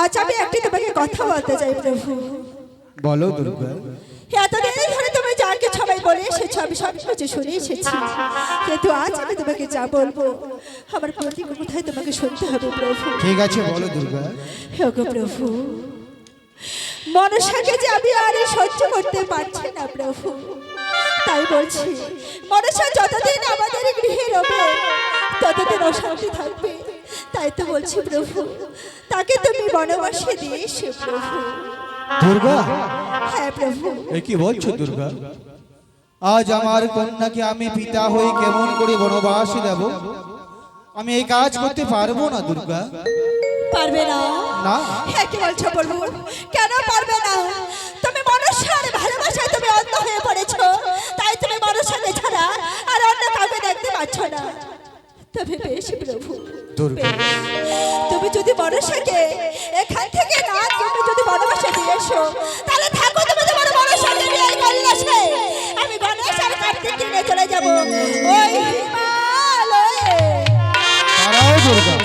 আজ আমি একটি তোমাকে কথা বলতে চাই প্রভু। বলো দুর্গা। এতদিন ধরে তুমি যাকে সবাই বলে এসেছ আমি সব কিছু শুনে এসেছি কিন্তু আজ আমি তোমাকে যা বলব আমার প্রতি কোথায় তোমাকে শুনতে হবে প্রভু? ঠিক আছে বলো দুর্গা। হে গো প্রভু মনসাকে যে আমি আর সহ্য করতে পারছি না প্রভু। তাই বলছি মনসা যতদিন আমাদের গৃহে রবে ততদিন অশান্তি থাকবে। তাই তো বলছি প্রভু তাকে তুমি বনবাসে দিয়ে এসো প্রভু। দুর্গা? হ্যাঁ প্রভু। এ কি বলছো দুর্গা? আজ আমার কন্যাকে আমি পিতা হয়ে কেমন করে বনবাসে দেব? আমি এই কাজ করতে পারব না দুর্গা? পারবে না? না? হ্যাঁ কি বলছো বলব কেন পারবে না? তুমি মনসার ভালোবাসায় তুমি অন্ধ হয়ে পড়েছো। তাই তুমি মনসাকে ছাড়া আর অন্য কাউকে দেখতে পাচ্ছ না। তবে বেশ প্রভু। তুমি যদি এখান থেকে না তুমি যদি বনবাসে দিয়ে এসো তাহলে থাকো তুমি তোমার নিয়ে কৈলাসে। আমি গণেশ আর কার্তিক নিয়ে চলে যাব। ওই দুর্গা।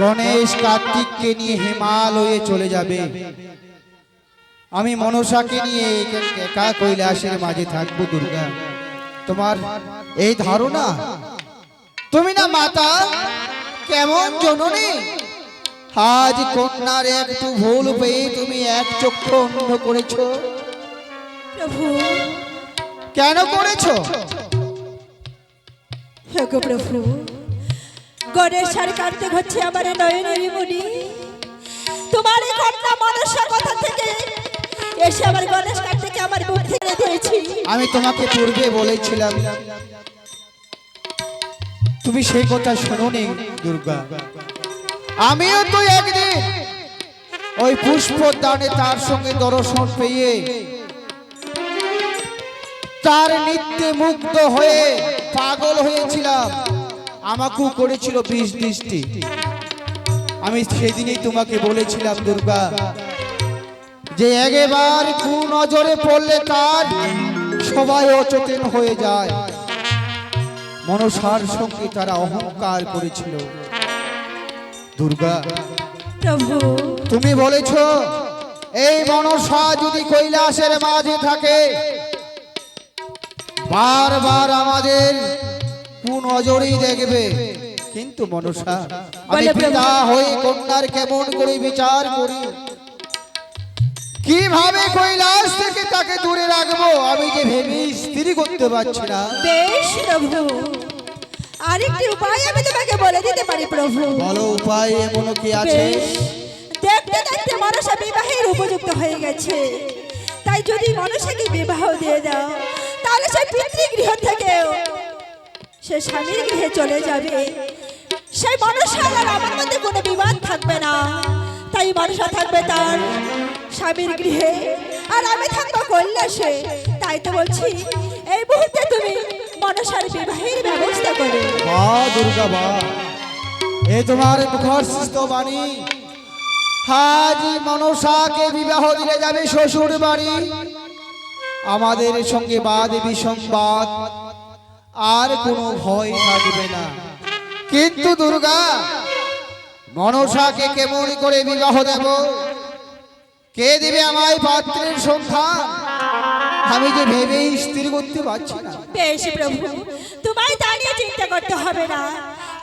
গণেশ কার্তিককে নিয়ে হিমালয়ে চলে যাবে। আমি মনসাকে নিয়ে একা কৈলাসের মাঝে থাকব দুর্গা। তোমার এই ধারণা তুমি না মাতা কেমন জননী? আজ কন্যার একটু ভুল পেয়ে তুমি এক চক্ষু অন্ধ করেছ। প্রভু। কেন করেছ? প্রভু গণেশ আর কার্তিক হচ্ছে আমার নয়নের মনি তোমার এই কন্যা মনসা কথা থেকে এসে আমার গণেশ কার্তিক আমার মুখ থেকে দিয়েছি আমি তোমাকে পূর্বে বলেছিলাম তুমি সেই কথা শোনোনি, দুর্গা। আমিও তো একদিন ওই পুষ্প দানে তার সঙ্গে দর্শন পেয়ে তার নিত্যে মুগ্ধ হয়ে পাগল হয়েছিলাম। আমাকেও করেছিল বিষ দৃষ্টি। আমি সেদিনই তোমাকে বলেছিলাম, দুর্গা, যে একবার কু নজরে পড়লে তার সবাই অচেতন হয়ে যায়। মনসার সঙ্গে তারা অহংকার করেছিল। দুর্গা প্রভু তুমি বলেছ এই মনসা যদি কৈলাসের মাঝে থাকে বারবার আমাদের কুনজরেই দেখবে। কিন্তু মনসা আমি পিতা হয়ে কন্যার কেমন করে বিচার করি? কীভাবে কৈলাস থেকে তাকে দূরে রাখব? আমি যে ভেবে স্থির করতে পারছি না। বেশ প্রভু। আরেকটি উপায় আমি তোমাকে বলে দিতে পারি প্রভু। বলো উপায় এমন কি আছে? দেখতে দেখতে মনসা বিবাহের উপযুক্ত হয়ে গেছে। তাই যদি মনসাকে বিবাহ দিয়ে দাও তাহলে সে পিতৃগৃহ থেকেও সে স্বামীর গৃহে চলে যাবে। সেই মনসা আর আমার মধ্যে কোনো বিবাদ থাকবে না। তাই মনসা থাকবে তার স্বামীর গৃহে। আর আমি থাকব কৈলাসে। তাই তো বলছি, এই মুহূর্তে তুমি মনসার বিবাহের ব্যবস্থা করো। বা দুর্গা বা এ তোমার মুখস্থ বাণী। আজ মনসাকে বিবাহ দিলে যাবে শ্বশুর বাড়ি। আমাদের সঙ্গে বাদ বিসংবাদ আর কোনো ভয় থাকবে না। কিন্তু দুর্গা মনসাকে কেমন করে বিবাহ দেব? কে দেবে আমায় পাত্রের সন্ধান আমি যে ভেবেই স্থির করতে পারছি না। বেশ প্রভু, তোমায় নিয়ে চিন্তা করতে হবে না।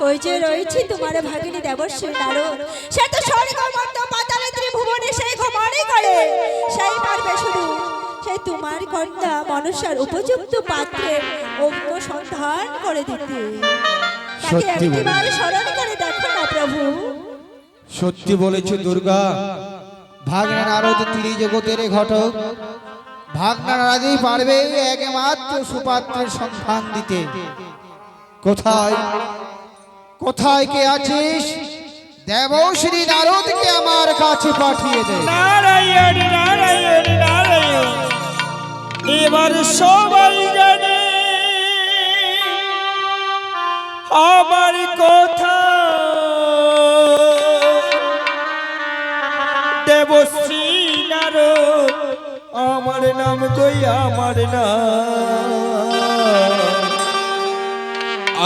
ওই যে রয়েছে তোমার ভাগিনী দেবশ্রী নারদ, সে তো স্বর্গ মর্ত পাতালে ত্রিভুবনে সেই ঘুমানি করে সেই পারবে শুধু, সেই তোমার কন্যা মনুষ্যর উপযুক্ত পাত্রের অঙ্গ সন্ধান করে দিতে। সত্যি স্মরণ করে দেখো না প্রভু। সত্যি বলেছ দুর্গা ভাগনা নারদ তিনি জগতের ঘটক ভাগনা নারদই পারবে একমাত্র সুপাত্রের সন্ধান দিতে। কোথায়? কোথায় কে আছিস? দেবশ্রী নারদকে আমার কাছে পাঠিয়ে দে। নারায়ণ নারায়ণ নারায়ণ। এবার সবাই জানে আমার কথা। দেবশ্রী নারদ, আমার নাম কই, আমার নাম।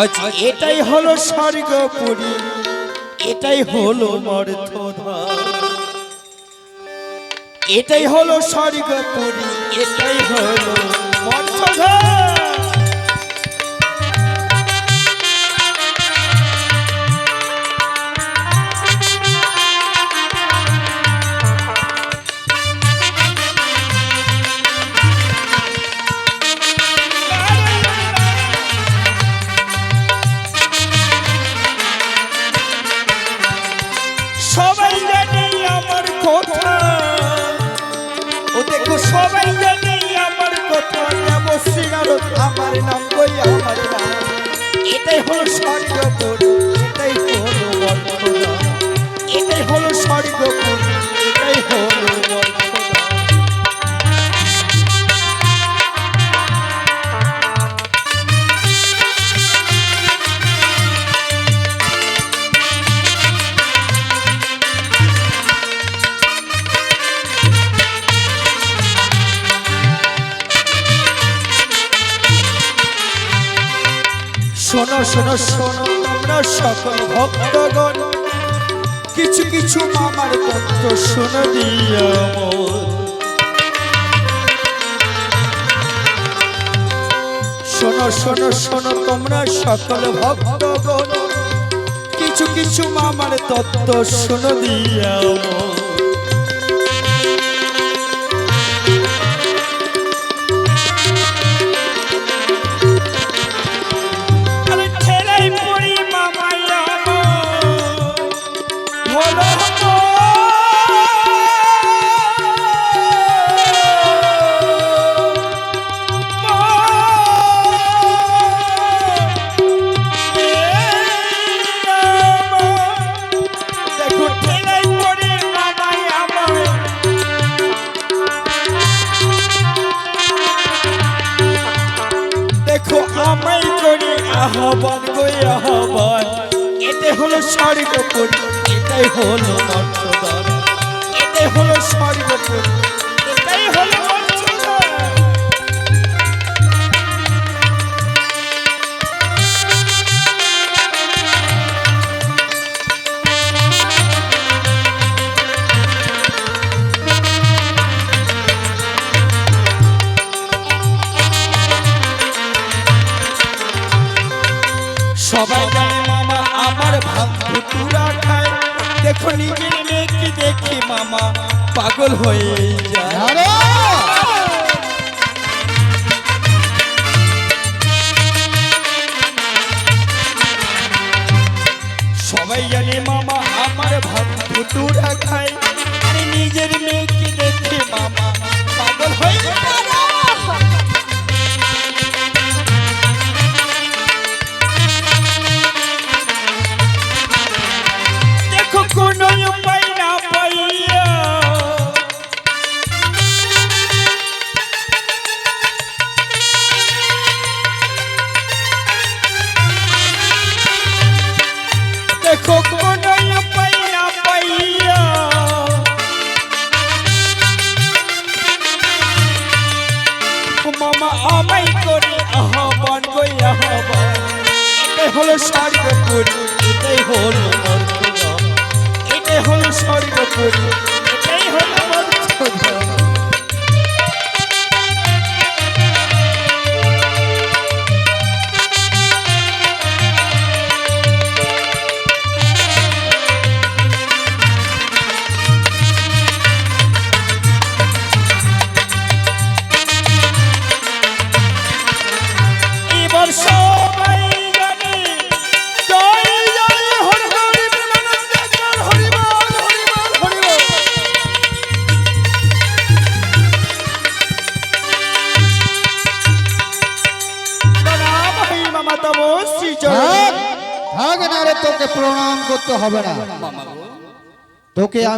আজ এটাই হলো স্বর্গপুরী, এটাই হলো মর্থধার এটাই হলো স্বর্গপুরী, এটাই হলো মর্থধার শোনো শোনো তোমরা সকল ভক্তগণ কিছু কিছু মামার তত্ত্ব শোনো দিয়া। শোনো শোনো শোনো তোমরা সকল ভক্তগণ কিছু কিছু মামার তত্ত্ব শোনো দিয়া মোর। স্বর্গপুর এটাই হলো মর্তদান। এটাই হলো স্বর্গপুর দেখো নিজের মেয়েকে দেখি মামা পাগল হয়ে যায়। সবাই জানে মামা আমার ভাঙুতুরা খায় আরে নিজের মেয়েকে দেখি মামা পাগল হয়ে যায়।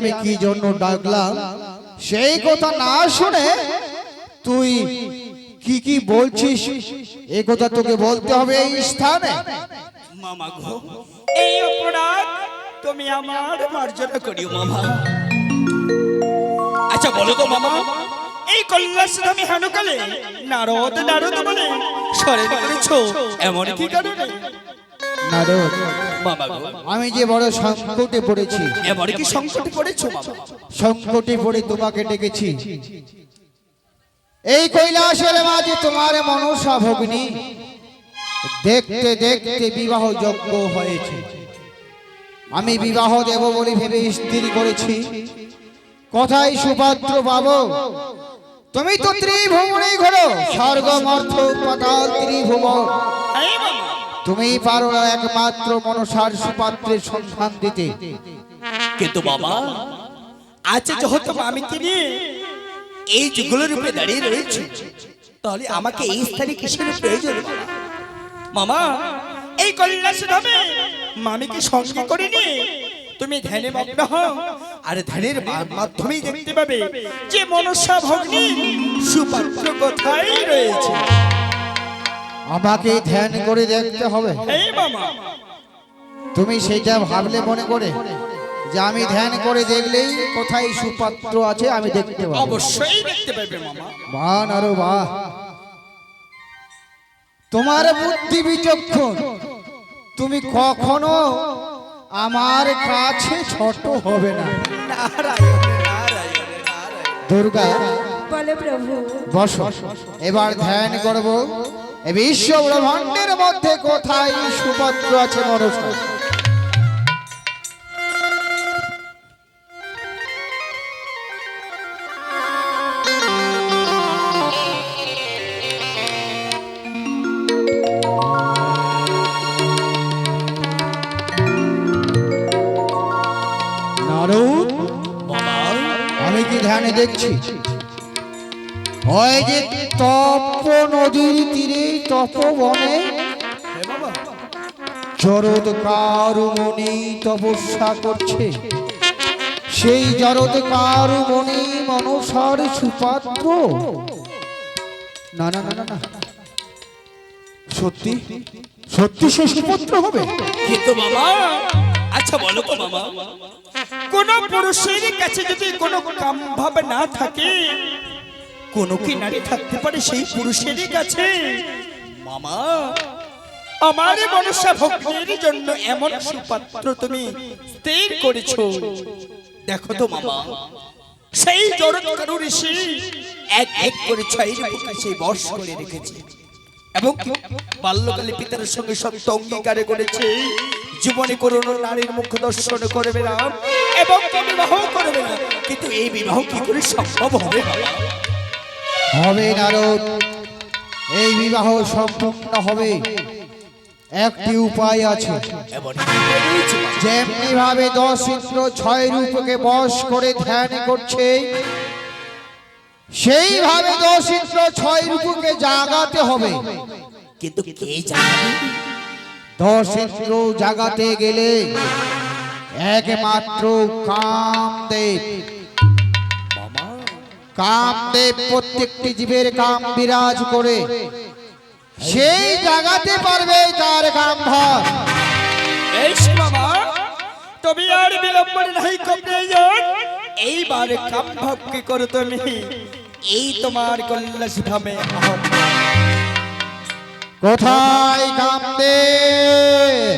আমি কি জন্য ডাকলাম? সেই কথা না শুনে তুই কি কি বলছিস? এই কথা তোকে বলতে হবে এই স্থানে। মামা গো এই অপরাধ তুমি আমার মার্জনা করিও মামা। আচ্ছা বলো তো মামা এই কৈলাস আমি হেনকালে নারদ নারদ বলে স্মরণ করেছ? এমন কি কারণে? নারদ। বাবা গো আমি যে বড় সংকটে পড়েছি এবারে কি সংকটে পড়েছো বাবা? সংকটে পড়ে তোমাকে ডেকেছি। এই কৈলাসের মাঝে তোমার মনসা ভগ্নি দেখতে দেখতে বিবাহ যোগ্য হয়েছে। আমি বিবাহ দেব বলে ভেবে স্থির করেছি। কোথায় সুপাত্র পাবো। তুমি তো ত্রিভুবনে ঘোরো স্বর্গ মর্থ পাতাল ত্রিভুবন। তুমি পারো একমাত্র মনসার সুপাত্রের সন্ধান দিতে কিন্তু বাবা আছে যেহেতু আমি নিয়ে এই যুগলের উপরে দাঁড়িয়ে রয়েছে, তাহলে আমাকে এই স্থানে কিসের প্রয়োজন? মামা, এই কৈলাস ধামে মামিকে সঙ্গে করে নিয়ে তুমি ধ্যানে মগ্ন হও, আর ধ্যানের মাধ্যমেই দেখতে পাবে যে মনসা ভগ্নি সুপাত্র কোথায় রয়েছে আমাকে ধ্যান করে দেখতে হবে। তুমি সেটা ভাবলে মনে করে যে আমি ধ্যান করে দেখলেই কোথায় সুপাত্র আছে আমি দেখতে পাবো। অবশ্যই দেখতে পাবে মামা। বান আরও বাহ তোমার বুদ্ধি বিচক্ষণ। তুমি কখনো আমার কাছে ছোট হবে না। নারায়ণ নারায়ণ নারায়ণ দুর্গা বলে প্রভু। বস। এবার ধ্যান করব। বিশ্ব ব্রহ্মাণ্ডের মধ্যে কোথায় সুপাত্র আছে বাবা আমি কি ধ্যানে দেখছি? ওই যে তপ নদীর তীরে, তপবনে। হে বাবা জরদ কারুমণি তপস্যা করছে। সেই জরদ কারুমণি মনসার সুপাত্র। না না না না সত্যি? সত্যি সে সুপাত্র হবে? কিন্তু বাবা আচ্ছা বলো তো বাবা কোন পুরুষের কাছে যদি কোনো কাম ভাব না থাকে কোন কি নারী থাকতে পারে সেই পুরুষের কাছে? মামা, আমার মনসা ভক্তির জন্য এমন সুপাত্র তুমি স্থির করেছ। দেখো তো, মামা, সেই কারু ঋষি এক এক করে ছয়ের বুকে সেই বশ করে রেখেছে এবং বাল্যকালে পিতার সঙ্গে সত্য অঙ্গীকারে করেছে। জীবনে কোন নারীর মুখ দর্শন করবে না এবং বিবাহ করবে না। কিন্তু এই বিবাহ কি করে সম্ভব হবে বাবা হবে নারদ। এই বিবাহ সম্পূর্ণ হবে। একটি উপায় আছে। যেমনি ভাবে দশ ইন্দ্র ছয় রূপকে বশ করে ধ্যান করছে সেইভাবে দশ ইন্দ্র ছয় রূপকে জাগাতে হবে। কিন্তু কে জানে দশ ইন্দ্র জাগাতে গেলে একমাত্র কামদেব। কামদেব প্রত্যেকটি জীবের কাম বিরাজ করে। সেই জাগাতে পারবে তার কাম ভার এই বাবা তবে আর বিলম্বন নাই কমে এইবার কাম ভাব কি করো তুমি? এই তোমার কল্যাশ ধামে কোথায় কামদেব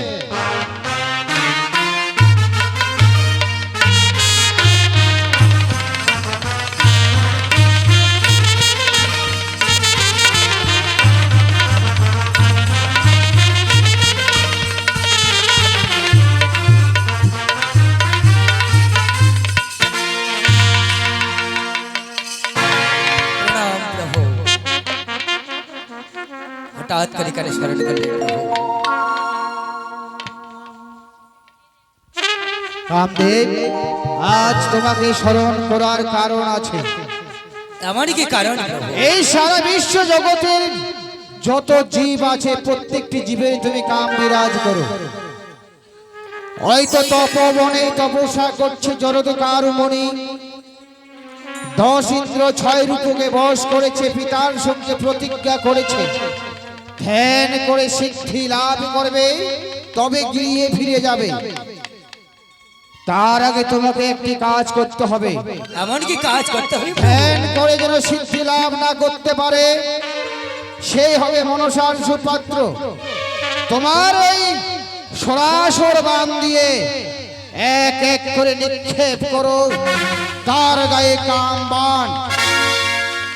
কামদেব আজ তোমাকে স্মরণ করার কারণ আছে। এমনই কি কারণ? এই সারা বিশ্ব জগতের যত জীব আছে প্রত্যেকটি জীবের তুমি কাম বিরাজ করো। হয়তো তপবনে তপস্যা করছে জরদ কারুমণি দশ ইন্দ্র ছয় রূপকে বস করেছে পিতার সঙ্গে প্রতিজ্ঞা করেছে। ধ্যান করে সিদ্ধি লাভ করবে তবে গিয়ে ফিরে যাবে। তার আগে তোমাকে একটি কাজ করতে হবে। এমন কি কাজ করতে হবে। ধ্যান করে যেন সিদ্ধি লাভ না করতে পারে সেই হবে মনসার সুপাত্র। তোমার ওই সরাসর বান দিয়ে এক এক করে নিক্ষেপ করো। তার গায়ে কান বান।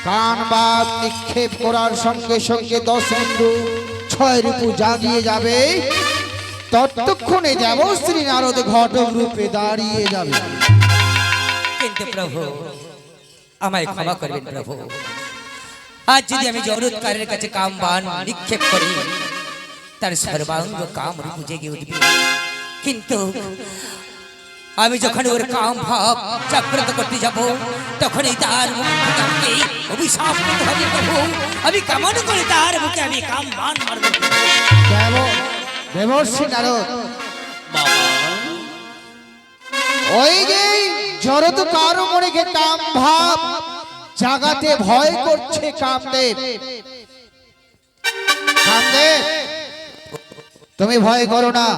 কান বান নিক্ষেপ করার সঙ্গে সঙ্গে দশ বিন্দু ছয় রূপু জাগিয়ে যাবে। ততক্ষণে দেবশ্রী নারদ ঘটক রূপে দাঁড়িয়ে যাবে। কিন্তু প্রভু আমায় ক্ষমা করবেন প্রভু। আজ যদি আমি জগৎকারের কাছে কাম বান নিক্ষেপ করি তার সর্বাঙ্গ কাম রূপ জেগে উঠবে। কিন্তু আমি যখন ওর কাম ভাব জাগ্রত করতে যাব তখনই তার মুখ অভিশাপ হবে প্রভু। আমি কেমন করে তার মুখে আমি কাম বান মারব। দেব দেবশ্রী নারদ। ওই যে জড়ত কারও মনে কাম ভাব জাগাতে ভয় করছে কামদেব। কামদেব, তুমি ভয় করো না।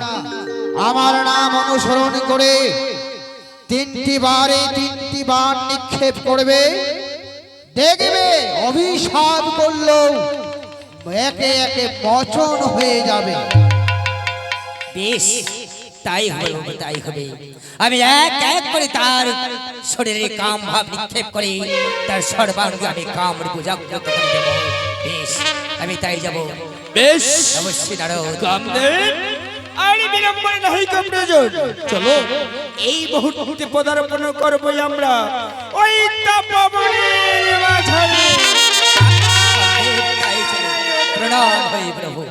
আমার নাম অনুসরণ করে তিনটি বারে তিনটি বার নিক্ষেপ করবে। দেখবে, অভিশাপ করল একে একে পচন হয়ে যাবে। বেশ তাই হবে তাই হবে আমি এক এক করে তার শরীরে কাম ভাব নিক্ষেপ করে তার সর্বাঙ্গে আমি কাম জাগ্রত করে দেব। বেশ আমি তাই যাব। বেশ অবশ্যই নারদ কামদেব আর বিলম্বনে নাহি তো প্রয়োজন চলো এই মুহূর্তে পদার্পণ করব আমরা। ওই তপবনের মাঝারে। তাই প্রণাম হই প্রভু।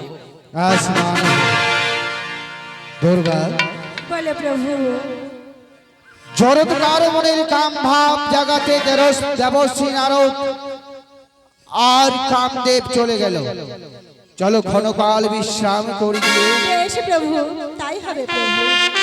আসমান। দুর্গা। বলে প্রভু। জরৎকার মনের কাম ভাব জাগাতে দেরস দেবশ্রী নারদ। আর কামদেব চলে গেল। চলো ক্ষণকাল বিশ্রাম করি গিয়ে প্রভু তাই হবে প্রভু।